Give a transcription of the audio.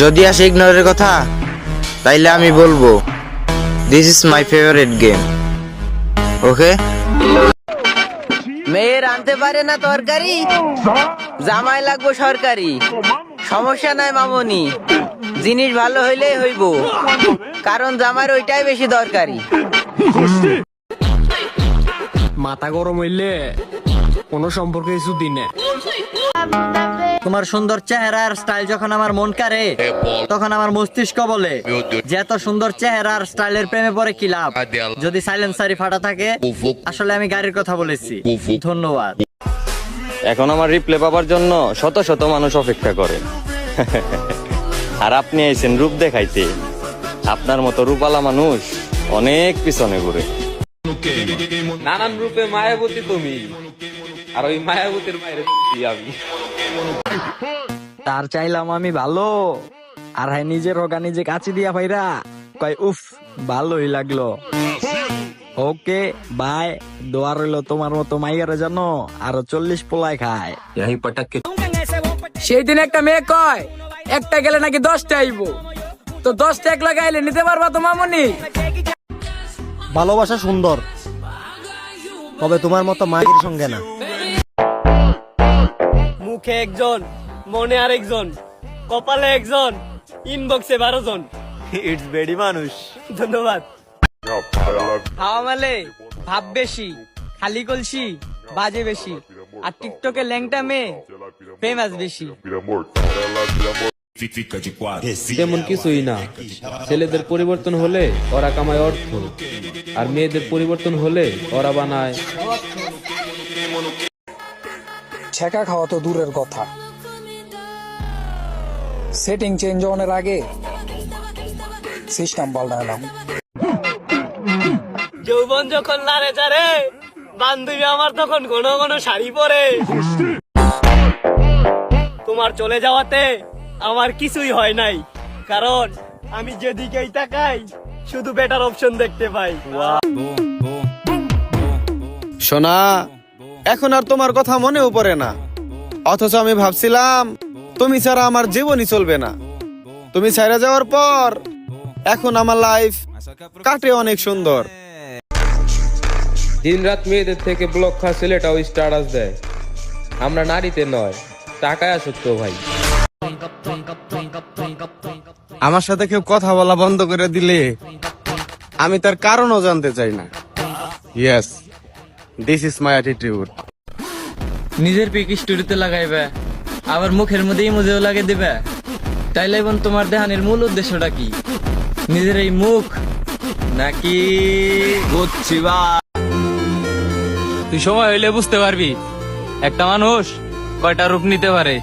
যদি আসে ইগনোরের কথা তাইলে আমি বলব this is my favourite game okay মেয়ের আনতে পারে না তরকারি? জামাই লাগবো সরকারি। সমস্যা নাই মামনি। জিনিস ভালো হইলেই হইব। কারণ জামার ওইটাই বেশি দরকারি। মাথা গরম হইলে কোনো সম্পর্কে কিছু দিনে তোমার সুন্দর চেহারার স্টাইল যখন আমার মন কারে তখন আমার মস্তিষ্ক বলে যে এত সুন্দর চেহারার স্টাইলের প্রেমে পড়ে কি লাভ? যদি সাইলেন্সারি ফাটা থাকে আসলে আমি গাড়ির কথা বলেছি। ধন্যবাদ। এখন আমার রিপ্লে পাবার জন্য শত শত মানুষ অপেক্ষা করে। আর আপনি আইছেন রূপ দেখাইতে। আপনার মতো রূপালা মানুষ অনেক পিছনে ঘুরে। নানান রূপে মায়াবতী তুমি। আর ওই মায়াবতীর মায়ের আমি। তার চাইলাম আমি ভালো। আর হাই নিজের রোগা নিজে কাছে দিয়া ভাইরা কয় উফ ভালোই লাগল। ওকে বাই দোয়া রইল তোমার মতো মাইয়ারে জানো আরও চল্লিশ পোলায় খায়। পটাকে সেই দিন একটা মেয়ে কয় একটা গেলে নাকি দশটা আইবো। তো দশটা এক লাগাইলে নিতে পারবা তো মামনি? ভালোবাসা সুন্দর তবে তোমার মতো মায়ের সঙ্গে না। মুখে একজন মনে আরেকজন কপালে একজন ইনবক্সে বারো জন। ইটস বেডি মানুষ। ধন্যবাদ। হাওয়া মেলে ভাব বেশি খালি কলসি বাজে বেশি আর টিকটকে ল্যাংটা মেয়ে ফেমাস বেশি। তেমন কিছুই না। ছেলেদের পরিবর্তন হলে ওরা কামায় অর্থ আর মেয়েদের পরিবর্তন হলে ওরা বানায়। ছেঁকা খাওয়া তো দূরের কথা। সেটিং চেঞ্জ হওয়ার আগে সিস্টেম পাল্টালাম যৌবন যখন লারে চারে বান্ধবী আমার তখন ঘন ঘন শাড়ি পরে। তোমার চলে যাওয়াতে আমার কিছুই হয় নাই কারণ আমি যেদিকেই তাকাই শুধু বেটার অপশন দেখতে পাই। সোনা এখন আর তোমার কথা মনেও পড়ে না। অথচ আমি ভাবছিলাম তুমি ছাড়া আমার জীবনই চলবে না। তুমি ছেড়ে যাওয়ার পর এখন আমার লাইফ কাটে অনেক সুন্দর। দিন রাত মেয়েদের থেকে ব্লক খাওয়া ছেলেটাও স্টারাস দেয়। আমরা নারীতে নয় টাকায় আসক্ত ভাই। আমার সাথে কেউ কথা বলা বন্ধ করে দিলে আমি তার কারণও জানতে চাই না। Yes this is my attitude নিজের পিক স্টুডিওতে লাগাইবে। আবার মুখের মধ্যে ইমোজিও লাগিয়ে দিবে। তাইলে বোন তোমার দেহানের মূল উদ্দেশ্যটা কি? নিজের এই মুখ নাকি বুঝছি বা তুই সময় হইলে বুঝতে পারবি, একটা মানুষ কয়টা রূপ নিতে পারে।